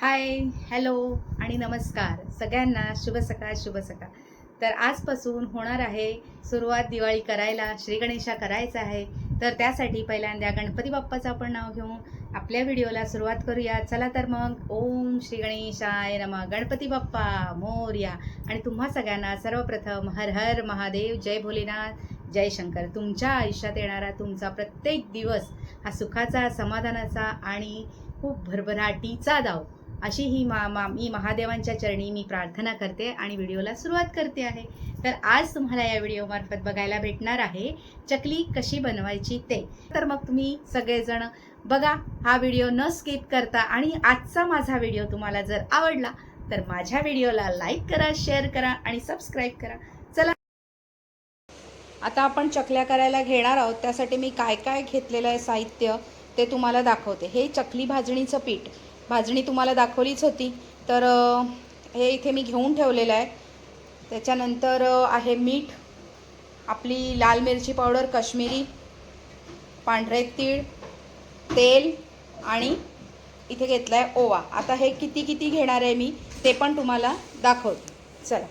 Hi hello आणि नमस्कार. सगळ्यांना शुभ सकाळ शुभ सकाळ. तर आजपासून होणार आहे सुरुवात दिवाळी करायला श्री गणेशा करायचा आहे. तर त्यासाठी पहिल्यांदा गणपती बाप्पाचं आपण नाव घेऊन आपल्या व्हिडिओला सुरुवात करूया. चला तर मग ओम श्री गणेशाय नमः. गणपती बाप्पा मोर्या. आणि तुम्हा सगळ्यांना सर्वप्रथम हर हर महादेव जय भोलेनाथ जय शंकर. तुमच्या आयुष्यात येणारा तुमचा प्रत्येक दिवस हा सुखाचा समाधानाचा आणि खूप भरभराटीचा दाव. अशी ही मा मा मी महादेवांच्या चरणी मी प्रार्थना करते आणि व्हिडिओला सुरुवात करते आहे. तर आज तुम्हाला या व्हिडिओमार्फत बघायला भेटणार आहे चकली कशी बनवायची ते. तर मग तुम्ही सगळेजण बघा हा व्हिडिओ न स्किप करता आणि आजचा माझा व्हिडिओ तुम्हाला जर आवडला तर माझ्या व्हिडिओला लाईक करा शेअर करा आणि सबस्क्राईब करा. चला. आता आपण चकल्या करायला घेणार आहोत. त्यासाठी मी काय काय घेतलेलं आहे साहित्य ते तुम्हाला दाखवते. हे चकली भाजणीचं पीठ. भाजणी तुम्हाला दाखवलीच होती. तर हे इथे मी घेऊन ठेवलेलं आहे. त्याच्यानंतर आहे मीठ आपली लाल मिरची पावडर काश्मीरी पांढरे तीळ तेल आणि इथे घेतलं आहे ओवा. आता हे किती किती घेणार आहे मी ते पण तुम्हाला दाखवते. चला.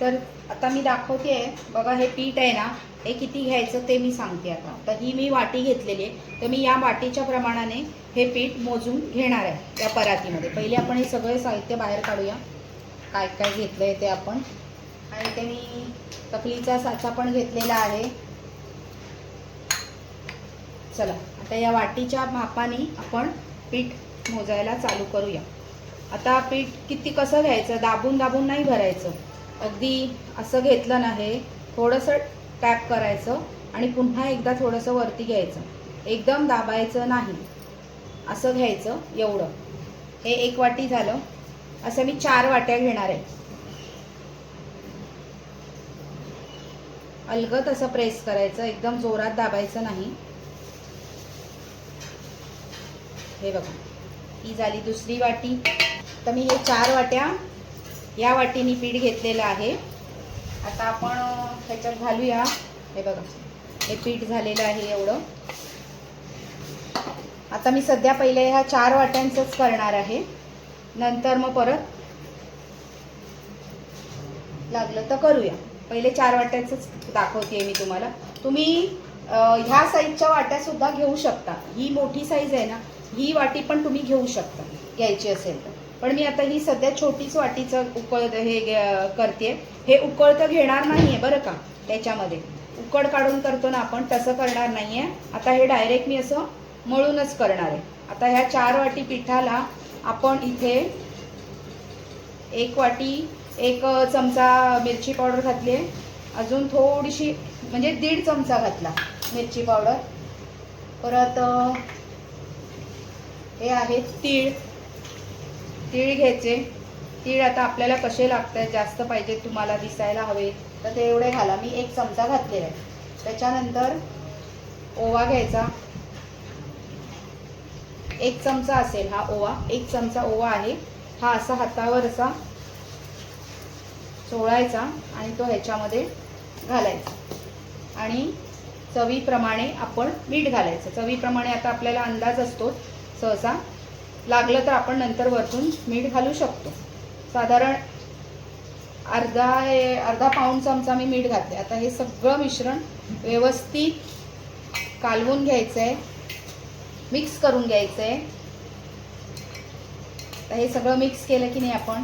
तर आता मी दाखवते आहे बघा हे पीठ आहे ना हे किती घ्यायचं ते मी सांगते आता. तर ही मी वाटी घेतलेली आहे. तर मी या वाटीच्या प्रमाणाने हे पीठ मोजून घेणार आहे या परातीमध्ये. पहिले आपण हे सगळे साहित्य बाहेर काढूया. काय काय घेतलं आहे ते आपण. आणि ते मी तकलीचा साचा पण घेतलेला आहे. चला आता या वाटीच्या मापाने आपण पीठ मोजायला चालू करूया. आता पीठ किती कसं घ्यायचं? दाबून दाबून नाही भरायचं. अगदी असं घेतलं ना हे थोडंसं टॅप करायचं आणि पुन्हा एकदा थोडंसं वरती घ्यायचं. एकदम दाबायचं नाही. असं घ्यायचं एवढं. हे एक वाटी झालं. असं मी चार वाट्या घेणार आहे. अलगत असं प्रेस करायचं. एकदम जोरात दाबायचं नाही. हे बघा. ही झाली दुसरी वाटी. तर मी हे चार वाट्या या वाटीने पीठ घेतलेलं आहे. आता आपण ह्याच्यात घालूया. हे बघा. हे पीठ झालेलं आहे एवढं. आता मी सध्या पहिले ह्या चार वाट्यांचंच करणार आहे. नंतर मग परत लागलं तर करूया. पहिले चार वाट्यांचंच दाखवते मी तुम्हाला. तुम्ही ह्या साईजच्या वाट्या सुद्धा घेऊ शकता. ही मोठी साईज आहे ना ही वाटी पण तुम्ही घेऊ शकता घ्यायची असेल तर. पण मी आता ही सध्या छोटीच वाटीचं उकळ हे करते हे उकळतं घेणार नाही आहे बरं का त्याच्यामध्ये. उकड काढून करतो ना आपण तसं करणार नाही आहे आता हे डायरेक्ट मी असं मळूनच करणार आहे. आता ह्या चार वाटी पिठाला आपण इथे एक वाटी एक चमचा मिरची पावडर घातली आहे. अजून थोडीशी म्हणजे दीड चमचा घातला मिरची पावडर. परत हे आहे तीळ. तीळ घ्यायचे. तीळ आता आपल्याला कसे लागत आहेत जास्त पाहिजे तुम्हाला दिसायला हवे तर ते एवढे घाला. मी एक चमचा घातलेला आहे. त्याच्यानंतर ओवा घ्यायचा. एक चमचा असेल हा ओवा एक चमचा ओवा आहे. हा असा हातावर असा चोळायचा आणि तो ह्याच्यामध्ये घालायचा. आणि चवीप्रमाणे आपण मीठ घालायचं. चवीप्रमाणे आता आपल्याला अंदाज असतो. सहसा लागलं तर आपण नंतर वरतून मीठ घालू शकतो. साधारण अर्धा हे- अर्धा पाऊण चमचा मी मीठ घातले आता हे सगळं मिश्रण व्यवस्थित कालवून घ्यायचं आहे मिक्स करून घ्यायचं आहे तर हे सगळं मिक्स केलं की नाही आपण?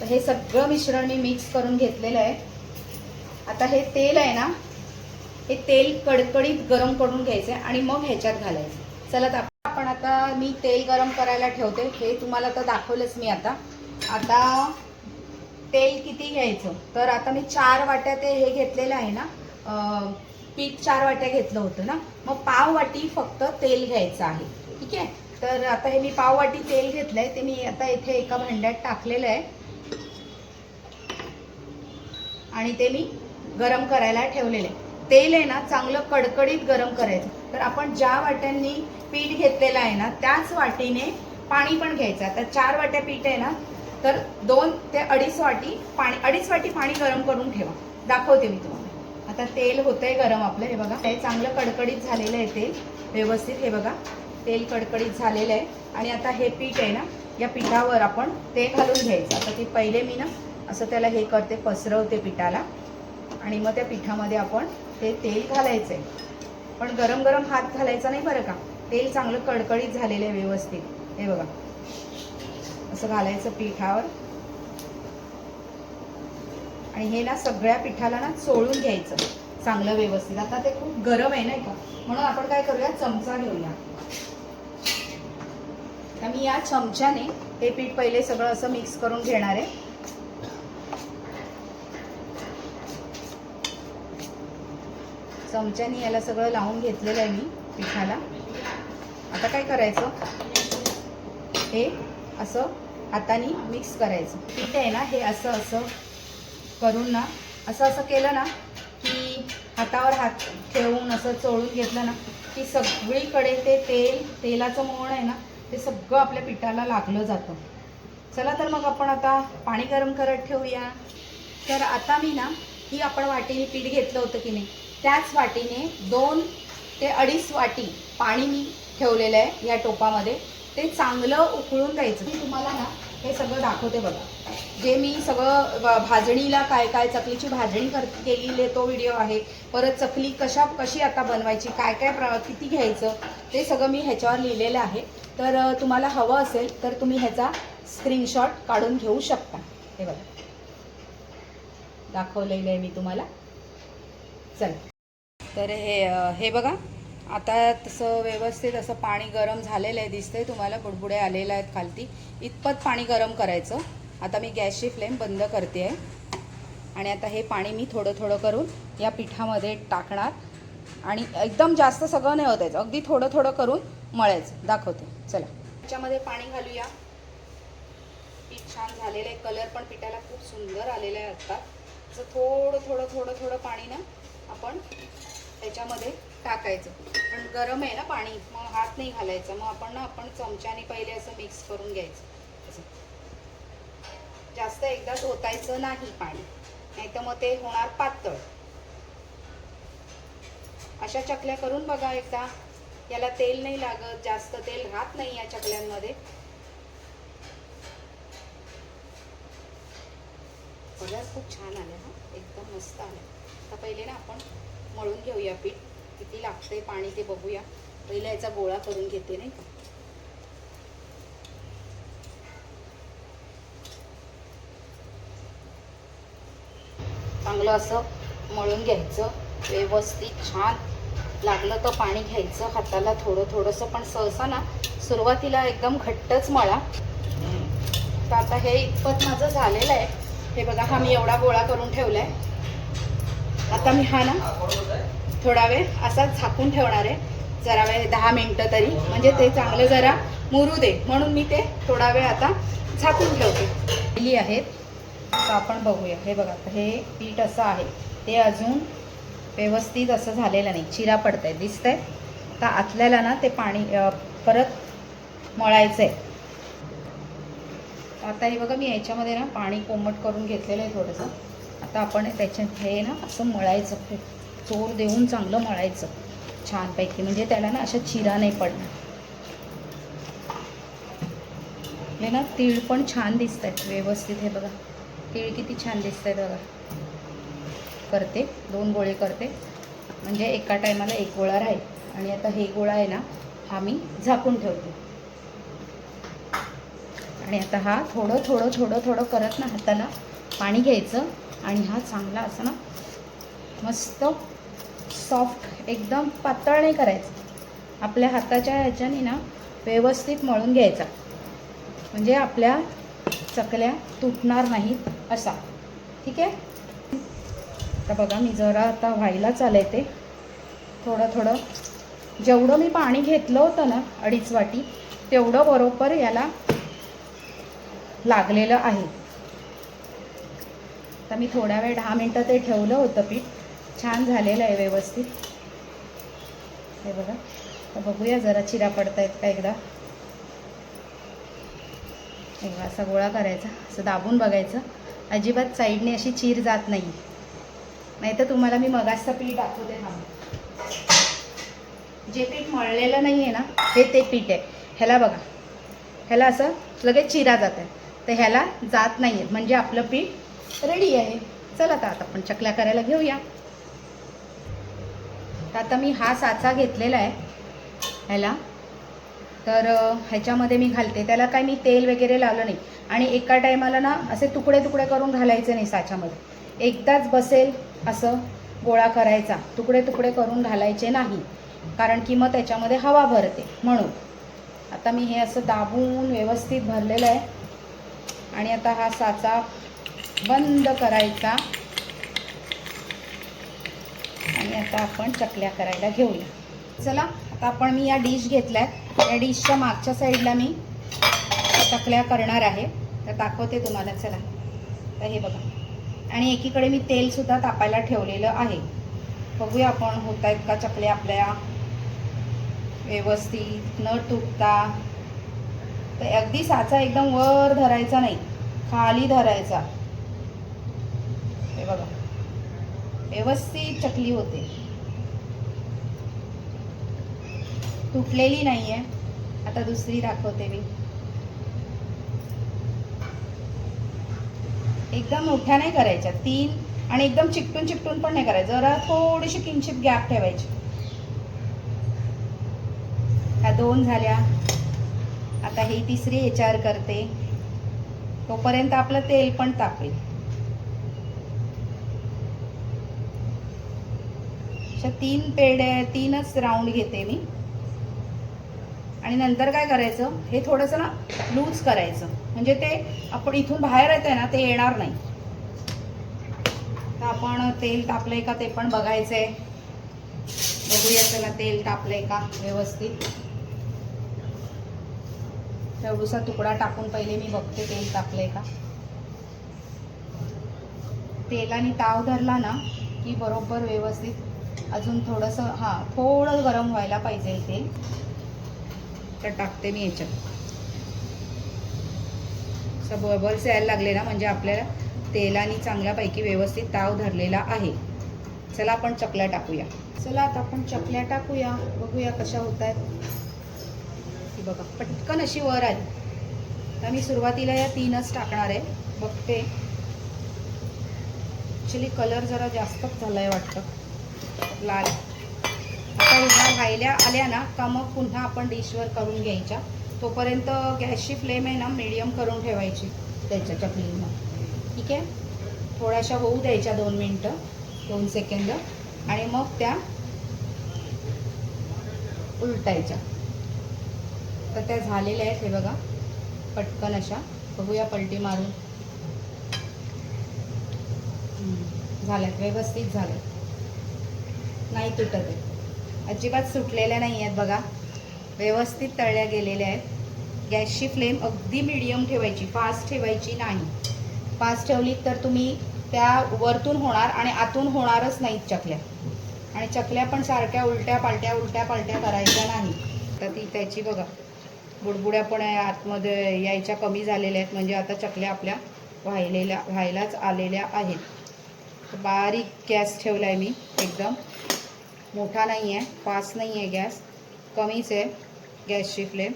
तर हे सगळं मिश्रण मी मिक्स करून घेतलेलं आहे. आता हे तेल आहे ना हे तेल कडकडीत गरम करून घ्यायचं आहे आणि मग ह्याच्यात घालायचं. चला तर आता मी तेल गरम करायला ठेवते. हे तुम्हाला तर दाखवलंच मी आता. आता तेल किती घ्यायचं? तर आता मी चार वाट्या ते हे घेतलेलं आहे ना पीठ चार वाट्या घेतलं होतं ना. मग पाव वाटी फक्त तेल घ्यायचं आहे. ठीक आहे? तर आता हे मी पाव वाटी तेल घेतलंय. ते मी आता इथे एका भांड्यात टाकलेलं आहे. आणि ते मी गरम करायला ठेवलेलं आहे. तेल आहे ना चांगलं कडकडीत गरम करायचं. तर आपण ज्या वाट्यांनी पीठ घेतलेलं आहे ना त्याच वाटीने पाणी पण घ्यायचं आता चार वाट्या पीठ आहे ना तर दोन ते अडीच वाटी पाणी अडीच वाटी पाणी गरम करून ठेवा. दाखवते मी तुम्हाला. आता तेल होतंय गरम आपलं हे बघा. हे चांगलं कडकडीत झालेलं आहे तेल व्यवस्थित. हे बघा तेल कडकडीत झालेलं आहे. आणि आता हे पीठ आहे ना या पिठावर आपण ते घालून घ्यायचं. आता ते पहिले मी ना असं त्याला हे करते पसरवते पिठाला. आणि मग त्या पिठामध्ये आपण ते तेल घालायचं आहे पण गरम गरम हात घालायचा नाही बरं का? तेल चांगलं कडकडीत झालेलं आहे व्यवस्थित. हे बघा. असं घालायचं पिठावर. आणि हे ना सगळ्या पिठाला ना चोळून घ्यायचं. चांगलं व्यवस्थित. आता ते खूप गरम आहे नाही का? म्हणून आपण काय करूया? चमचा घेऊया. तर मी या चमच्याने हे पीठ पहिले सगळं असं मिक्स करून घेणार आहे. चमच्याने याला सगळं लावून घेतलेलं आहे मी पिठाला. आता काय करायचं? हे असं हाताने मिक्स करायचं. पीठ आहे ना हे असं असं करून ना असं असं केलं ना की हातावर हात ठेवून असं चोळून घेतलं ना की सगळीकडे ते तेल तेलाचं मोहण आहे ना ते सगळं आपल्या पिठाला लागलं जातं. चला तर मग आपण आता पाणी गरम करत ठेवूया. तर आता मी ना ही आपण वाटीने पीठ घेतलं होतं की नाही त्याच वाटीने दोन ते अडीच वाटी पाणी मी ठेवलेलं आहे या टोपामध्ये. ते चांगलं उकळून द्यायचं मी तुम्हाला ना हे सगळं दाखवते बघा. जे मी सगळं भाजणीला काय काय चकलीची भाजणी कर केलेली तो व्हिडिओ आहे. परत चकली कशा कशी आता बनवायची काय काय प्र किती घ्यायचं ते सगळं मी ह्याच्यावर लिहिलेलं आहे. तर तुम्हाला हवं असेल तर तुम्ही ह्याचा स्क्रीनशॉट काढून घेऊ शकता. हे बघा. दाखवलेलं आहे मी तुम्हाला. चल. तर हे हे बघा. आता तसं व्यवस्थित असं पाणी गरम झालेलं आहे दिसतंय तुम्हाला. बुडबुडे आलेले आहेत खालती. इतपत पाणी गरम करायचं. आता मी गॅसची फ्लेम बंद करते आहे आणि आता हे पाणी मी थोडं थोडं करून या पिठामध्ये टाकणार. आणि एकदम जास्त सगळं नाही होतायचं अगदी थोडं थोडं करून मळायचं. दाखवते. चला. त्याच्यामध्ये पाणी घालूया. पीठ छान झालेलं आहे. कलर पण पिठाला खूप सुंदर आलेला आहे आत्ता. असं थोडं थोडं थोडं थोडं पाणी ना आपण त्याच्यामध्ये टाकायचं. पण गरम आहे ना पाणी मग हात नाही घालायचा. मग आपण ना आपण चमच्याने पहिले असं मिक्स करून घ्यायचं. असं. जास्त एकदा ओतायचं नाही पाणी. नाही तर मग ते होणार पातळ. अशा चकल्या करून बघा एकदा. याला तेल नाही लागत जास्त तेल राहत नाही या चकल्यांमध्ये. बघाच खूप छान आले हा. एकदम मस्त आले. तर पहिले ना आपण मळून घेऊया पीठ. किती लागतंय पाणी ते बघूया. पहिले याचा गोळा करून घेते नाही का? चांगलं असं मळून घ्यायचं. व्यवस्थित छान लागलं तर पाणी घ्यायचं. हाताला थोडं थोडंसं पण सहसा ना सुरुवातीला एकदम घट्टच मळा. तर आता हे इतपत माझं झालेलं आहे. हे बघा हा मी एवढा गोळा करून ठेवलाय. आता मी हा ना थोडा वेळ असा झाकून ठेवणार आहे. जरा वेळ दहा मिनटं तरी. म्हणजे ते चांगलं जरा मुरू दे. म्हणून मी ते थोडा वेळ आता झाकून ठेवते. दिली आहेत. तर आपण बघूया. हे बघा हे पीठ असं आहे. ते अजून व्यवस्थित असं झालेलं नाही. चिरा पडत आहे दिसत आहे तर आतल्याला ना ते पाणी परत मळायचं आहे आता हे बघा मी याच्यामध्ये ना पाणी कोमट करून घेतलेलं आहे थोडंसं. आता आपण त्याच्यात हे ना असं मळायचं खूप चोर देऊन चांगलं मळायचं छानपैकी. म्हणजे त्याला ना अशा चिरा नाही पडणार. हे ना तीळ पण छान दिसत आहेत व्यवस्थित हे बघा. तीळ किती छान दिसत आहेत बघा. करते दोन गोळे करते. म्हणजे एका टायमाला एक गोळा राहील. आणि आता हे गोळा आहे ना हा मी झाकून ठेवते. आणि आता हा थोडं थोडं थोडं थोडं करत ना हाताला पाणी घ्यायचं. आणि हा चांगला असं ना मस्त सॉफ्ट एकदम पातळ नाही करायचं. आपल्या हाताच्या ह्याच्याने ना व्यवस्थित मळून घ्यायचा. म्हणजे आपल्या चकल्या तुटणार नाहीत असा. ठीक आहे? आता बघा मी जरा आता व्हायला चालय ते. थोडं थोडं. जेवढं मी पाणी घेतलं होतं ना अडीच वाटी तेवढं बरोबर याला लागलेलं आहे. आता मी थोड्या वेळ दहा मिनटं ते ठेवलं होतं पीठ. छान झालेलं आहे व्यवस्थित. हे बघा. तर बघूया जरा चिरा पडतायत का एकदा. एकदा असा गोळा करायचा असं दाबून बघायचं. अजिबात साईडने अशी चीर जात नाही. नाही तर तुम्हाला मी मगाचं पीठ दाखवते थांबा. जे पीठ मळलेलं नाही आहे ना हे ते पीठ आहे. ह्याला बघा. ह्याला असं लगेच चिरा जात आहे तर ह्याला जात नाही आहेत म्हणजे आपलं पीठ रेडी आहे. चला तर आता आपण चकल्या करायला घेऊया. तर आता मी हा साचा घेतलेला आहे. ह्याला. तर ह्याच्यामध्ये मी घालते. त्याला काय मी तेल वगैरे लावलं नाही. आणि एका टायमाला ना असे तुकडे तुकडे करून घालायचे नाही साच्यामध्ये. एकदाच बसेल असं गोळा करायचा. तुकडे तुकडे करून घालायचे नाही. कारण की मग त्याच्यामध्ये हवा भरते. म्हणून. आता मी हे असं दाबून व्यवस्थित भरलेलं आहे. आणि आता हा साचा बंद करायचा. आणि आता आपण चकल्या करायला घेऊया. चला आता आपण मी या डिश घेतल्या या डिशच्या मागच्या साईडला मी चकल्या करणार आहे. तर दाखवते तुम्हाला चला. तर हे बघा. आणि एकीकडे मी तेलसुद्धा तापायला ठेवलेलं आहे. बघूया आपण होत आहेत का चकल्या आपल्या? व्यवस्थित न तुटता. तर अगदी साचा एकदम वर धरायचा नाही. खाली धरायचा हे बघा व्यवस्थित चकली होते. तुटलेली नाहीये. आता दुसरी दाखवते मी. एकदम मोठ्या नाही करायच्या तीन आणि एकदम चिकटून चिकटून पण नाही करायचं. जरा थोडीशी किंचित गॅप ठेवायची. ह्या दोन झाल्या. आता ही तिसरी याच्यावर करते. तोपर्यंत आपलं तेल पण तापेल. अशा तीन पेढे तीनच राऊंड घेते मी. आणि नंतर काय करायचं? हे थोडंसं ना लूज करायचं. म्हणजे ते आपण इथून बाहेर येते ना ते येणार नाही. तर आपण तेल तापलंय का ते पण बघायचंय. बघूया त्याला तेल तापलंय का व्यवस्थित. एवढूसा तुकडा टाकून पहिले मी बघते तेल तापलंय का. तेलाने ताव धरला ना की बरोबर व्यवस्थित अजून थोडंसं हां थोडं गरम व्हायला पाहिजे तेल तर टाकते मी याच्यात. असं बबल्स यायला लागले ना म्हणजे आपल्याला तेलाने चांगल्यापैकी व्यवस्थित ताव धरलेला आहे. चला आपण चकल्या टाकूया. चला आता आपण चकल्या टाकूया. बघूया कशा होत आहेत ती बघा पटकन अशी वर आली. तर मी सुरुवातीला या तीनच टाकणार आहे. बघते. ॲक्च्युली कलर जरा जास्तच झाला आहे वाटतं. लाल. आता ह्या राहिल्या आल्या ना का मग पुन्हा आपण डिशवर करून घ्यायच्या. तोपर्यंत गॅसची फ्लेम आहे ना मिडियम करून ठेवायची त्याच्या चकलीनं ठीक आहे? थोड्याशा होऊ द्यायच्या दोन मिनटं दोन सेकंद आणि मग त्या उलटायच्या. तर त्या झालेल्या आहेत हे बघा. पटकन अशा. बघूया पलटी मारून. झाल्यात व्यवस्थित झाल्यात. नाही तुटत आहे. अजिबात सुटलेल्या नाही आहेत बघा. व्यवस्थित तळल्या गेलेल्या आहेत. गॅसची फ्लेम अगदी मिडियम ठेवायची फास्ट ठेवायची नाही. फास्ट ठेवली तर तुम्ही त्या वरतून होणार आणि आतून होणारच नाहीत चकल्या. आणि चकल्या पण सारख्या उलट्या पालट्या उलट्या पालट्या करायच्या नाही. तर ती त्याची बघा. बुडबुड्या पण आतमध्ये यायच्या कमी झालेल्या आहेत. म्हणजे आता चकल्या आपल्या व्हायलेल्या व्हायलाच आलेल्या आहेत. बारीक गॅस ठेवला आहे मी एकदम. मोठा नाही आहे फास्ट नाही आहे गॅस कमीच आहे गॅसची फ्लेम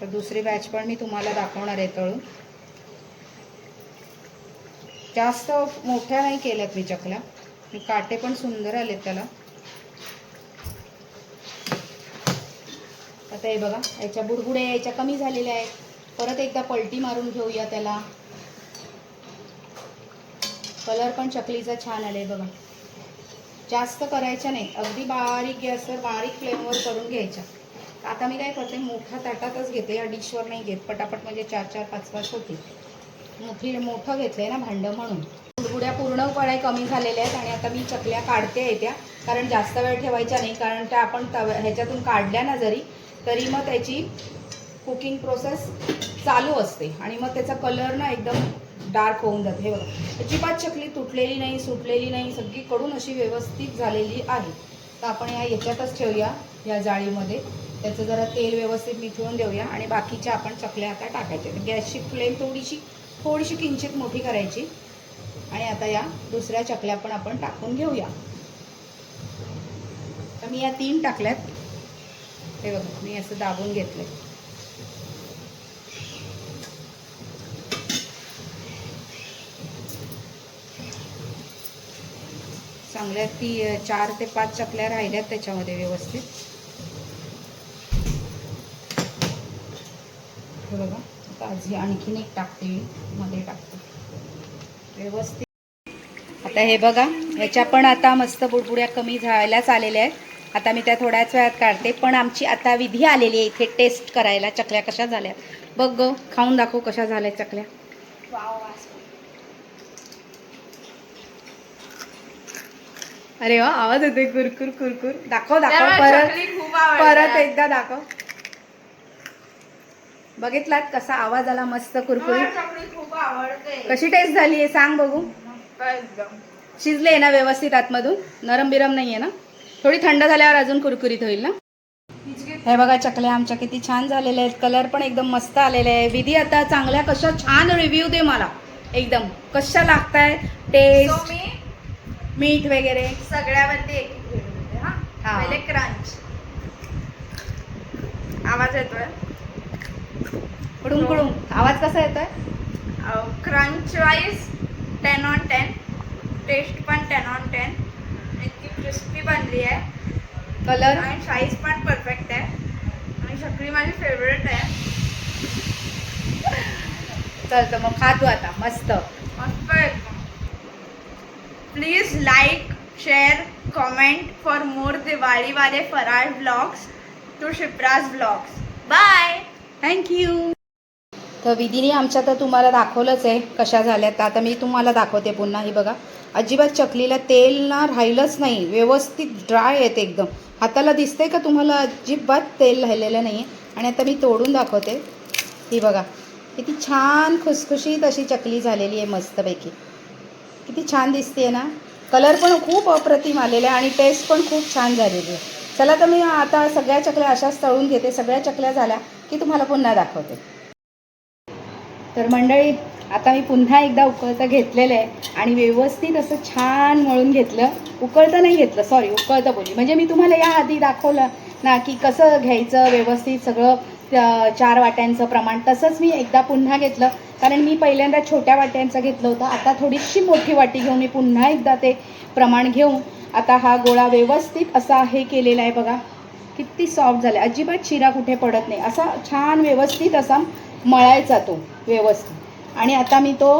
तर दुसरी बॅच पण मी तुम्हाला दाखवणार आहे तळून जास्त मोठ्या नाही केल्यात मी चकल्या. काटे पण सुंदर आलेत त्याला. आता हे बघा याच्या बुडबुड्या याच्या कमी झालेल्या आहेत. परत एकदा पलटी मारून घेऊया त्याला. कलर पण चकलीचा छान आले बघा. जास्त करायच्या नाहीत. अगदी बारीक गॅसवर बारीक फ्लेमवर करून घ्यायच्या. आता मी काय करते मोठ्या ताटातच घेते. या डिशवर नाही घेत. पटापट म्हणजे चार चार पाच पाच होते मोठी मोठं घेतलंय ना भांडं म्हणून. गुडगुड्या पूर्णपणे कमी झालेल्या आहेत आणि आता मी चकल्या काढते आहे त्या कारण जास्त वेळ ठेवायच्या नाही. कारण त्या आपण तव ह्याच्यातून काढल्या ना जरी तरी मग त्याची कुकिंग प्रोसेस चालू असते. आणि मग त्याचा कलर ना एकदम डार्क होऊन जाते. हे बघा. अजिबात चकली तुटलेली नाही सुटलेली नाही सगळीकडून अशी व्यवस्थित झालेली आहे. तर आपण या याच्यातच ठेवूया या जाळीमध्ये. त्याचं जरा तेल व्यवस्थित मिथळून देऊया आणि बाकीच्या आपण चकल्या आता टाकायच्या. गॅसची फ्लेम थोडीशी थोडीशी किंचित मोठी करायची. आणि आता या दुसऱ्या चकल्या पण आपण टाकून घेऊया. तर मी या तीन टाकल्यात. हे बघा मी असं दाबून घेतलं चांगल्या ती चार ते पाच चकल्या राहिल्यात त्याच्यामध्ये व्यवस्थित. हे बघा आता आजी आणखीन एक टाकते मी मध्ये टाकते. व्यवस्थित. आता हे बघा ह्याच्या पण आता मस्त बुडबुड्या कमी झाल्याच आलेल्या आहेत. आता मी त्या थोड्याच वेळात काढते पण आमची आता विधी आलेली आहे इथे टेस्ट करायला चकल्या कशा झाल्या. बघ ग खाऊन दाखव कशा झाल्या चकल्या. अरे वा आवाज येतोय. कुरकुर कुरकुर दाखव दाखव. परत परत एकदा दाखव. बघितलात कसा आवाज आला मस्त आवडते. कशी टेस्ट झाली आहे? सांग बघू. शिजले ना व्यवस्थित आतमधून? नरम बिरम नाहीये ना? थोडी थंड झाल्यावर अजून कुरकुरीत होईल ना? हे बघा चकल्या आमच्या किती छान झालेल्या आहेत. कलर पण एकदम मस्त आलेले आहे. विधी आता चांगल्या कशा छान रिव्ह्यू दे मला. एकदम. कशा लागताय? टेस्ट मीठ वगैरे. सगळ्यावरती एक हा हा. पहिले क्रंच. आवाज येतोय? कुडूम कुडूम आवाज कसा येतोय? Crunch wise ten on ten test पण टेन ऑन टेन इतकी क्रिस्पी बनली आहे. कलर आणि साईज पण परफेक्ट आहे. आणि सगळी माझी फेवरेट आहे. चलतं मग खा तू आता. मस्त. मस्त एकदम please like share comment for more दिवाळीवाले फराळ blogs to Shipra's blogs bye thank you तर विधीने आमच्या तर तुम्हाला दाखवलंच आहे कशा झाल्यात. तर आता मी तुम्हाला दाखवते पुन्हा. ही बघा. अजिबात चकलीला तेल ना राहिलंच नाही. व्यवस्थित ड्राय आहेत एकदम. हाताला दिसतंय का तुम्हाला? अजिबात तेल राहिलेलं नाही आहे आणि आता मी तोडून दाखवते. ही बघा. किती छान खुसखुशीत अशी चकली झालेली आहे मस्तपैकी. किती छान दिसते ना. कलर पण खूप अप्रतिम आलेला आहे आणि टेस्ट पण खूप छान झालेली आहे. चला तर मी आता सगळ्या चकल्या अशाच तळून घेते. सगळ्या चकल्या झाल्या की तुम्हाला पुन्हा दाखवते. तर मंडळी आता मी पुन्हा एकदा उकळतं घेतलेलं आहे आणि व्यवस्थित असं छान मळून घेतलं. उकळतं नाही घेतलं सॉरी उकळतं बोली म्हणजे मी तुम्हाला या आधी दाखवलं ना की कसं घ्यायचं व्यवस्थित सगळं चार वाट्यांचं प्रमाण. तसंच मी एकदा पुन्हा घेतलं कारण मी पहिल्यांदा छोट्या वाट्यांचं घेतलं होतं. आता थोडीशी मोठी वाटी घेऊन मी पुन्हा एकदा ते प्रमाण घेऊन आता हा गोळा व्यवस्थित असा हे केलेला आहे बघा. किती सॉफ्ट झाला अजिबात शिरा कुठे पडत नाही. असा छान व्यवस्थित असा मळायचा तो व्यवस्थित. आणि आता मी तो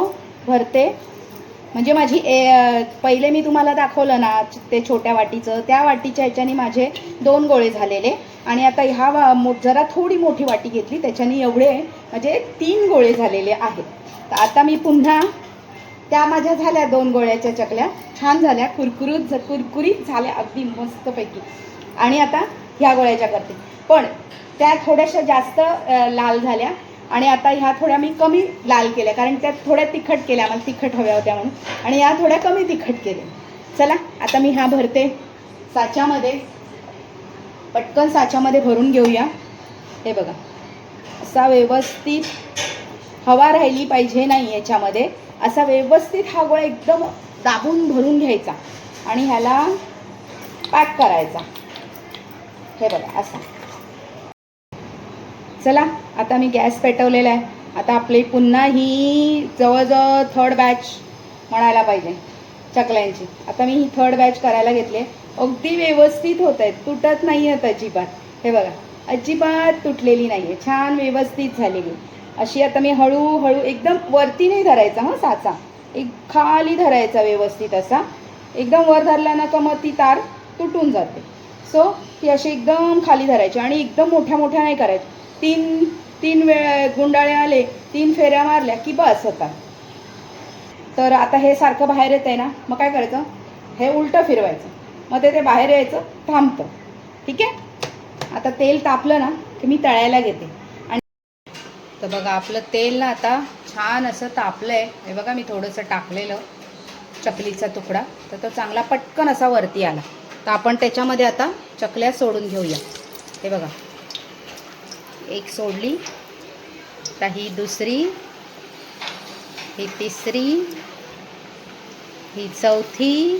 भरते. म्हणजे माझी ए पहिले मी तुम्हाला दाखवलं ना ते छोट्या वाटीचं त्या वाटीच्या ह्याच्याने माझे दोन गोळे झालेले. आणि आता ह्या वा मो जरा थोडी मोठी वाटी घेतली त्याच्याने एवढे म्हणजे तीन गोळे झालेले आहेत. तर आता मी पुन्हा त्या माझ्या झाल्या दोन गोळ्याच्या चकल्या. छान झाल्या कुरकुरीत कुरकुरीत झाल्या अगदी मस्तपैकी. आणि आता ह्या गोळ्याच्या करते. पण त्या थोड्याशा जास्त लाल झाल्या. आणि आता ह्या थोड्या मी कमी लाल केल्या कारण त्या थोड्या तिखट केल्या मला तिखट हव्या होत्या म्हणून. आणि ह्या थोड्या कमी तिखट केल्या. चला आता मी ह्या भरते साच्यामध्ये. पटकन साच्यामध्ये भरून घेऊया. हे बघा. असा व्यवस्थित हवा राहिली पाहिजे नाही याच्यामध्ये. असा व्यवस्थित हा गोळा एकदम दाबून भरून घ्यायचा आणि ह्याला पॅक करायचा. हे बघा असा. चला आता मी गॅस पेटवलेला आहे. आता आपली पुन्हा ही जवळजवळ थर्ड बॅच म्हणायला पाहिजे चकल्यांची. आता मी ही थर्ड बॅच करायला घेतली अगदी व्यवस्थित होत आहेत. तुटत नाही आहेत अजिबात. हे बघा अजिबात तुटलेली नाही आहे छान व्यवस्थित झालेली अशी आता मी हळूहळू एकदम वरती नाही धरायचा हां साचा. एक खाली धरायचा व्यवस्थित असा. एकदम वर धरला ना का मग ती तार तुटून जाते. सो ती अशी एकदम खाली धरायची आणि एकदम मोठ्या मोठ्या नाही करायची. तीन तीन वेळ गुंडाळे आले तीन फेऱ्या मारल्या की बस होता तर आता हे सारखं बाहेर येत आहे ना मग काय करायचं? हे उलटं फिरवायचं. मग ते ते बाहेर यायचं थांबतं. ठीक आहे? आता तेल तापलं ना की मी तळायला घेते. आणि तर बघा आपलं तेल ना आता छान असं तापलं आहे हे बघा मी थोडंसं टाकलेलं चकलीचा तुकडा. तर तो चांगला पटकन असा वरती आला. तर आपण त्याच्यामध्ये आता चकल्या सोडून घेऊया. हे बघा. एक सोडली. आता ही दुसरी ही तिसरी ही चौथी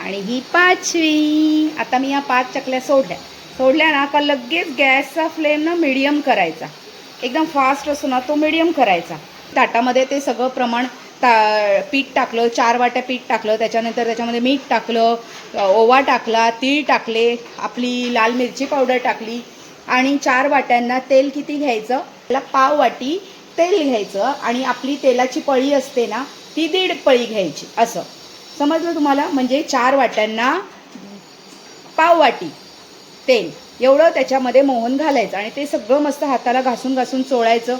आणि ही पाचवी. आता मी या पाच चकल्या सोडल्या. सोडल्या ना का लगेच गॅसचा फ्लेम ना मिडियम करायचा. एकदम फास्ट असतो ना तो मिडियम करायचा. ताटामध्ये ते सगळं प्रमाण ता पीठ टाकलं चार वाट्या पीठ टाकलं त्याच्यानंतर त्याच्यामध्ये मीठ टाकलं ओवा टाकला तीळ टाकले आपली लाल मिरची पावडर टाकली आणि चार वाट्यांना तेल किती घ्यायचं? त्याला पाव वाटी तेल घ्यायचं आणि आपली तेलाची पळी असते ना ती दीड पळी घ्यायची असं. समजलं तुम्हाला? म्हणजे चार वाट्यांना पाव वाटी तेल. एवढं त्याच्यामध्ये मोहन घालायचं आणि ते सगळं मस्त हाताला घासून घासून चोळायचं.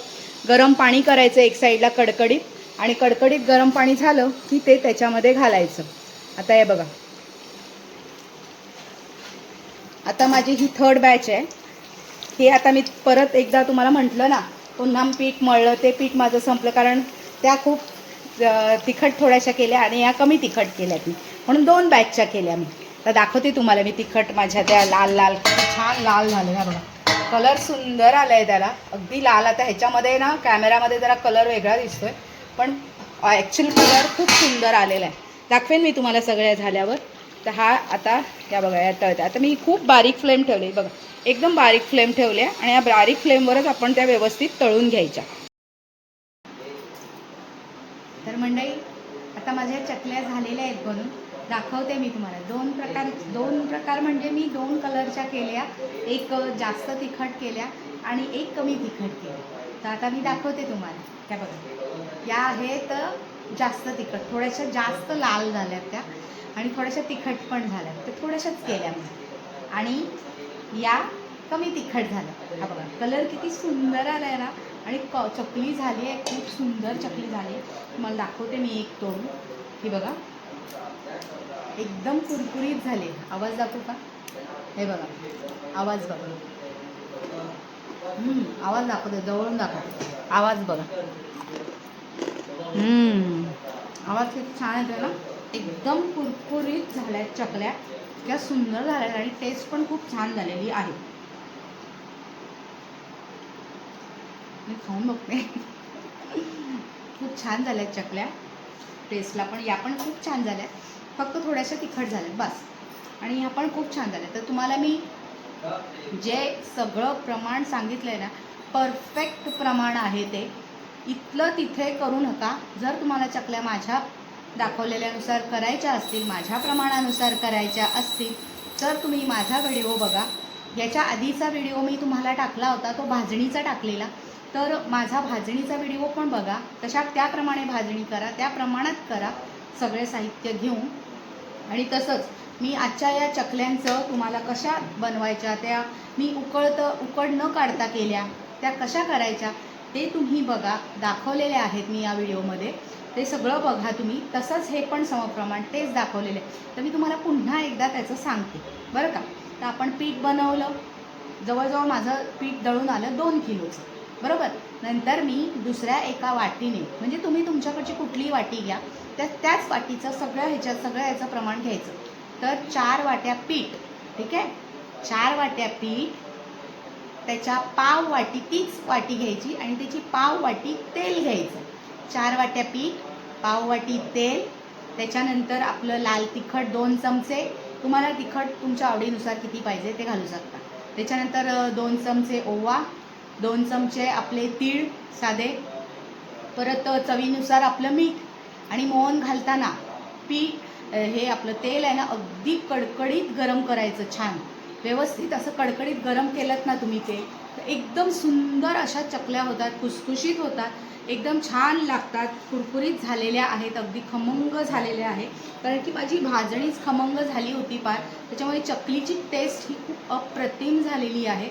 गरम पाणी करायचं एक साईडला कडकडीत आणि कडकडीत गरम पाणी झालं की ते त्याच्यामध्ये घालायचं. आता हे बघा. आता माझी ही थर्ड बॅच आहे. हे आता मी परत एकदा तुम्हाला म्हटलं ना पुन्हा पीठ मळलं ते पीठ माझं संपलं कारण त्या खूप तिखट थोड्याशा केल्या आणि या कमी तिखट केल्या मी. म्हणून दोन बॅचच्या केल्या मी. तर दाखवते तुम्हाला मी तिखट माझ्या त्या लाल लाल छान लाल झाले ना बघा. कलर सुंदर आला आहे त्याला. अगदी लाल. आता ह्याच्यामध्ये ना कॅमेरामध्ये जरा कलर वेगळा दिसतोय. पण ॲक्च्युअल कलर खूप सुंदर आलेला आहे. दाखवेन मी तुम्हाला सगळ्या झाल्यावर. तर हा आता या बघा या तळत्या आता मी खूप बारीक फ्लेम ठेवली बघा एकदम बारीक फ्लेम ठेवले आणि या बारीक फ्लेमवरच आपण त्या व्यवस्थित तळून घ्यायच्या. तर मंडई आता माझ्या चकल्या झालेल्या आहेत बनून. दाखवते मी तुम्हाला. दोन प्रकार दोन प्रकार म्हणजे मी दोन कलरच्या केल्या. एक जास्त तिखट केल्या आणि एक कमी तिखट केल्या. तर आता मी दाखवते तुम्हाला. त्या बघा. या आहेत जास्त तिखट. थोड्याशा जास्त लाल झाल्यात त्या. आणि थोड्याशा तिखट पण झाल्या तर थोड्याशाच केल्या मी. आणि या कमी तिखट झाल्या हा बघा कलर किती सुंदर आला आहे ना. आणि क चकली झाली आहे खूप सुंदर चकली झाली आहे. तुम्हाला दाखवते मी एक तोडून ही बघा. एकदम कुरकुरीत झाले. आवाज दाखवू का? हे बघा. आवाज बघा. आवाज दाखवते जवळून दाखवते. आवाज बघा. आवाज किती छान येतो ना. एकदम कुरकुरीत झाल्या चकल्या. इतक्या सुंदर झाल्या आणि टेस्ट पण खूप छान झालेली आहे. मी खाऊन बघते. खूप छान झाल्या चकल्या. टेस्टला पण या पण खूप छान झाल्या. फक्त थोड्याशा तिखट झाल्या बस. आणि ह्या पण खूप छान झाल्या. तर तुम्हाला मी जे सगळं प्रमाण सांगितलं आहे ना परफेक्ट प्रमाण आहे ते. इथलं तिथे करू नका. जर तुम्हाला चकल्या माझ्या दाखवलेल्यानुसार करायच्या असतील माझ्या प्रमाणानुसार करायच्या असतील तर तुम्ही माझा व्हिडिओ बघा. याच्या आधीचा व्हिडिओ मी तुम्हाला टाकला होता तो भाजणीचा टाकलेला. तर माझा भाजणीचा व्हिडिओ पण बघा. तशा त्याप्रमाणे भाजणी करा त्या प्रमाणात करा. सगळे साहित्य घेऊन. आणि तसंच मी आजच्या या चकल्यांचं तुम्हाला कशा बनवायच्या त्या मी उकळतं उकड न काढता केल्या त्या कशा करायच्या ते तुम्ही बघा. दाखवलेल्या आहेत मी या व्हिडिओमध्ये. ते सगळं बघा तुम्ही. तसंच हे पण समप्रमाण तेच दाखवलेलं आहे. तर मी तुम्हाला पुन्हा एकदा त्याचं सांगते. बरं का? तर आपण पीठ बनवलं. जवळजवळ माझं पीठ दळून आलं दोन किलोचं. बरोबर? नंतर मी दुसऱ्या एका वाटीने म्हणजे तुम्ही तुमच्याकडची कुठलीही वाटी घ्या त्या त्याच वाटीचं सगळं ह्याच्यात सगळं याचं प्रमाण घ्यायचं. तर चार वाट्या पीठ ठीक आहे? चार वाट्या पीठ त्याच्या पाव वाटी तीच वाटी घ्यायची आणि त्याची पाव वाटी तेल घ्यायचं. चार वाट्या पीठ पाव वाटी तेल त्याच्यानंतर आपलं लाल तिखट दोन चमचे. तुम्हाला तिखट तुमच्या आवडीनुसार किती पाहिजे ते घालू शकता. त्याच्यानंतर दोन चमचे ओवा दोन चमचे आपले तीळ साधे. परत चवीनुसार आपलं मीठ आणि मोहन घालताना पीठ हे आपलं तेल आहे ना अगदी कडकडीत गरम करायचं छान. व्यवस्थित असं कडकडीत गरम केलं ना तुम्ही ते तर एकदम सुंदर अशा चकल्या होतात खुसखुशीत होतात. एकदम छान लागतात. कुरकुरीत झालेल्या आहेत. अगदी खमंग झालेल्या आहे कारण की माझी भाजणीच खमंग झाली होती पार त्याच्यामुळे चकलीची टेस्ट ही खूप अप्रतिम झालेली आहे.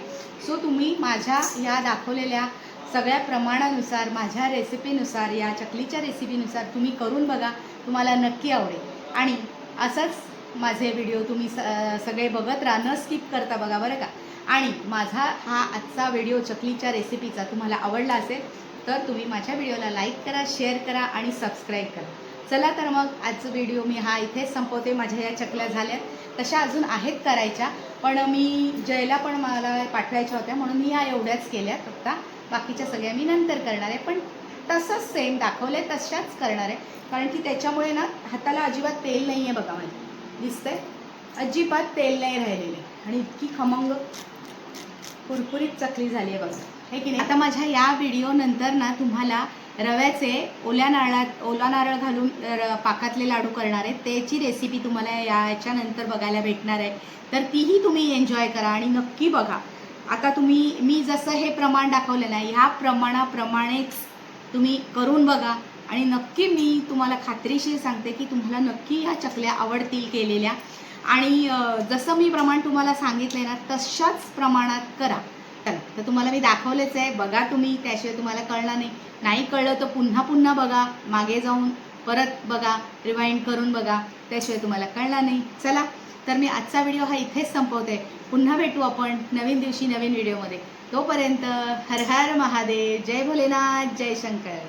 सो तुम्ही माझ्या या दाखवलेल्या सगळ्या प्रमाणानुसार माझ्या रेसिपीनुसार या चकलीच्या रेसिपीनुसार तुम्ही करून बघा. तुम्हाला नक्की आवडेल. आणि असंच माझे व्हिडिओ तुम्ही स सगळे बघत राहा. न स्किप करता बघा बरं का. आणि माझा हा आजचा व्हिडिओ चकलीच्या रेसिपीचा तुम्हाला आवडला असेल तर तुम्ही माझ्या व्हिडिओला लाईक करा शेअर करा आणि सबस्क्राईब करा. चला तर मग आजचा व्हिडिओ मी हा इथेच संपवते. माझ्या या चकल्या झाल्यात. तशा अजून आहेत करायच्या पण मी जयला पण मला पाठवायच्या होत्या म्हणून मी ह्या एवढ्याच केल्यात आत्ता बाकीच्या सगळ्या मी नंतर करणार आहे. पण तसंच सेम दाखवले तशाच करणार आहे. कारण की त्याच्यामुळे ना हाताला अजिबात तेल नाही आहे बघा मला. दिसतंय? अजिबात तेल नाही राहिलेले आणि इतकी खमंग कुरकुरीत चकली झाली आहे बघा. हे की नाही? आता माझ्या या व्हिडिओ नंतर ना तुम्हाला रव्याचे ओल्या नारळात ओला नारळ घालून र- पाकातले लाडू करणार आहे. त्याची रेसिपी तुम्हाला या याच्यानंतर बघायला भेटणार आहे. तर तीही तुम्ही एन्जॉय करा आणि नक्की बघा. आता तुम्ही मी जसं हे प्रमाण दाखवलं ना ह्या प्रमाणाप्रमाणेच तुम्ही करून बघा. आणि नक्की मी तुम्हाला खात्रीशीर सांगते की तुम्हाला नक्की ह्या चकल्या आवडतील केलेल्या. आणि जसं मी प्रमाण तुम्हाला सांगितलं ना तशाच प्रमाणात करा. चला तर तुम्हाला मी दाखवलेच आहे. बघा तुम्ही त्याशिवाय तुम्हाला कळणार नाही. नाही कळलं तर पुन्हा पुन्हा बघा मागे जाऊन परत बघा रिवाइंड करून बघा. त्याशिवाय तुम्हाला कळणार नाही. चला तर मी आजचा व्हिडिओ हा इथेच संपवते. पुन्हा भेटू आपण नवीन दिवशी नवीन व्हिडिओमध्ये तोपर्यंत हर हर महादेव. जय भोलेनाथ जय शंकर.